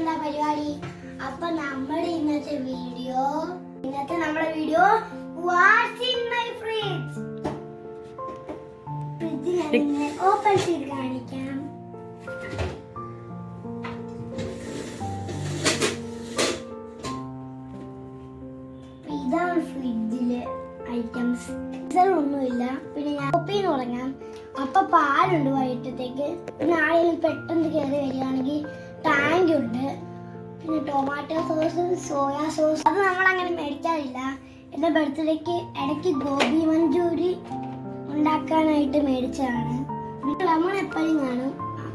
എന്താ പരിപാടി. അപ്പൊ നമ്മുടെ ഇന്നത്തെ വീഡിയോ ഇന്നത്തെ നമ്മുടെ video washing my fridge fridge ഞാൻ ഓപ്പൺ ചെയ്ത് കാണിക്കാം. ഇതാണ് ഫ്രിഡ്ജിലെ ഐറ്റംസ് ഒന്നുമില്ല. പിന്നെ ഞാൻ ഒപ്പിന്ന് തുടങ്ങാം. അപ്പൊ പാലുണ്ട് വൈകിട്ടത്തേക്ക്. പിന്നെ ആരെങ്കിലും പെട്ടെന്ന് കയറി വരികയാണെങ്കിൽ ടാങ്ക് ഉണ്ട് പിന്നെ ടൊമാറ്റോ സോസ് സോയാ സോസ്. അത് നമ്മൾ അങ്ങനെ മേടിക്കാറില്ല. എന്റെ ബർത്ത്ഡേക്ക് ഇടയ്ക്ക് ഗോബി മഞ്ചൂരി ഉണ്ടാക്കാനായിട്ട് മേടിച്ചതാണ്. നമ്മൾ എപ്പോഴും കാണും.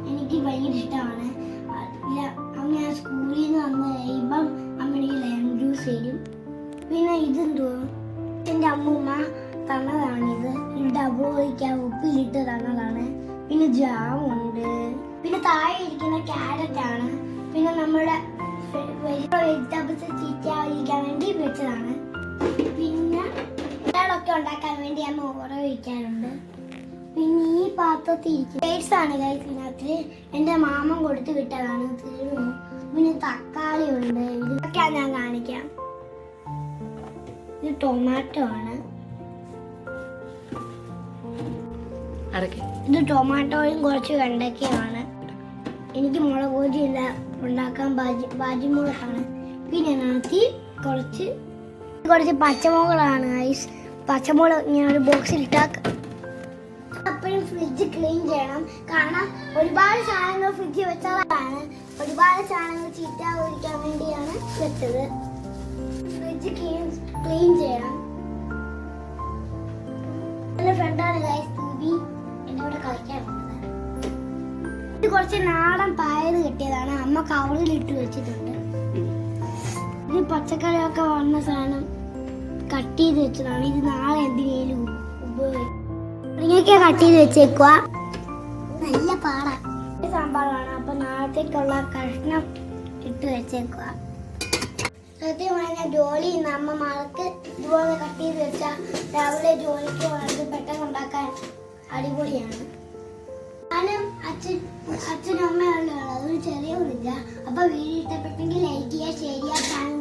എനിക്ക് ഭയങ്കര ഇഷ്ടമാണ്. അമ്മ ഞാൻ സ്കൂളിൽ നിന്ന് വന്ന് കഴിയുമ്പം അമ്മ ലെമൺ ജ്യൂസ് തരും. പിന്നെ ഇതെന്തോ? എന്റെ അമ്മൂമ്മ തന്നതാണിത്. ഒഴിക്കാൻ ഉപ്പിലിട്ട് തന്നതാണ്. പിന്നെ ജാമുണ്ട് പിന്നെ താഴെ ഇരിക്കുന്ന ക്യാരറ്റ് ആണ്. പിന്നെ നമ്മുടെ വെജിറ്റബിൾസ് ചീറ്റാതിരിക്കാൻ വേണ്ടി വെച്ചതാണ്. പിന്നെ ഇയാളൊക്കെ ഉണ്ടാക്കാൻ വേണ്ടി അമ്മ ഓരോ വയ്ക്കാനുണ്ട് പിന്നെ ഈ പാത്രത്തിൽ ഇരിക്കും ആണ് ഇതിനകത്ത് എന്റെ മാമൻ കൊടുത്ത് വിട്ടതാണ് തീർന്നു പിന്നെ തക്കാളി ഉണ്ട്. ഇതൊക്കെയാണ് ഞാൻ കാണിക്കാം. ഇത് ടൊമാറ്റോ ആണ്. അടക്കെ. ഇത് ടൊമാറ്റോയും കുറച്ച് വെണ്ടയ്ക്കയാണ് എനിക്ക് മുളക് ഇല്ല ഉണ്ടാക്കാൻ ബാജി ബാജിമുളകാണ്. പിന്നെ അതിനകത്ത് കുറച്ച് കുറച്ച് പച്ചമുളകാണ് ഐസ് പച്ചമുളക് ഞാൻ ഒരു ബോക്സിൽ ഇട്ടാക്കാം എപ്പോഴും ഫ്രിഡ്ജ് ക്ലീൻ ചെയ്യണം. കാരണം ഒരുപാട് സാധനങ്ങൾ ഫ്രിഡ്ജിൽ വെച്ചതാണ് ഒരുപാട് സാധനങ്ങൾ ചീറ്റാതിരിക്കാൻ വേണ്ടിയാണ് വെച്ചത്. ഫ്രിഡ്ജ് ക്ലീൻ ക്ലീൻ ചെയ്യണം. ഇത് കുറച്ച് നാടൻ പയറ് കിട്ടിയതാണ്. അമ്മ കവളിൽ ഇട്ട് വെച്ചിട്ടുണ്ട്. ഇത് പച്ചക്കറിയൊക്കെ വന്ന സാധനം കട്ട് ചെയ്ത് വെച്ചതാണ്. ഇത് നാളെ എന്തിനേലും ഉപയോഗിക്കും കട്ട് ചെയ്ത് വെച്ചേക്കുക നല്ല പാടാ. സാമ്പാറാണ്. അപ്പൊ നാളത്തേക്കുള്ള കഷ്ണം ഇട്ട് വെച്ചേക്കുക സത്യം പറഞ്ഞാൽ ജോലി അമ്മമാർക്ക് ഇതുപോലെ കട്ട് ചെയ്ത് വെച്ചാൽ രാവിലെ ജോലിക്ക് വളരെ പെട്ടെന്ന് ഉണ്ടാക്കാൻ അടിപൊളിയാണ്. അച്ഛൻ അച്ഛനും അമ്മയുള്ള ചെറിയ വീഡിയോ അപ്പൊ വീഡിയോ ഇഷ്ടപ്പെട്ടെങ്കിൽ ലൈക്ക് ചെയ്യുക ഷെയർ ചെയ്യുക ചാനൽ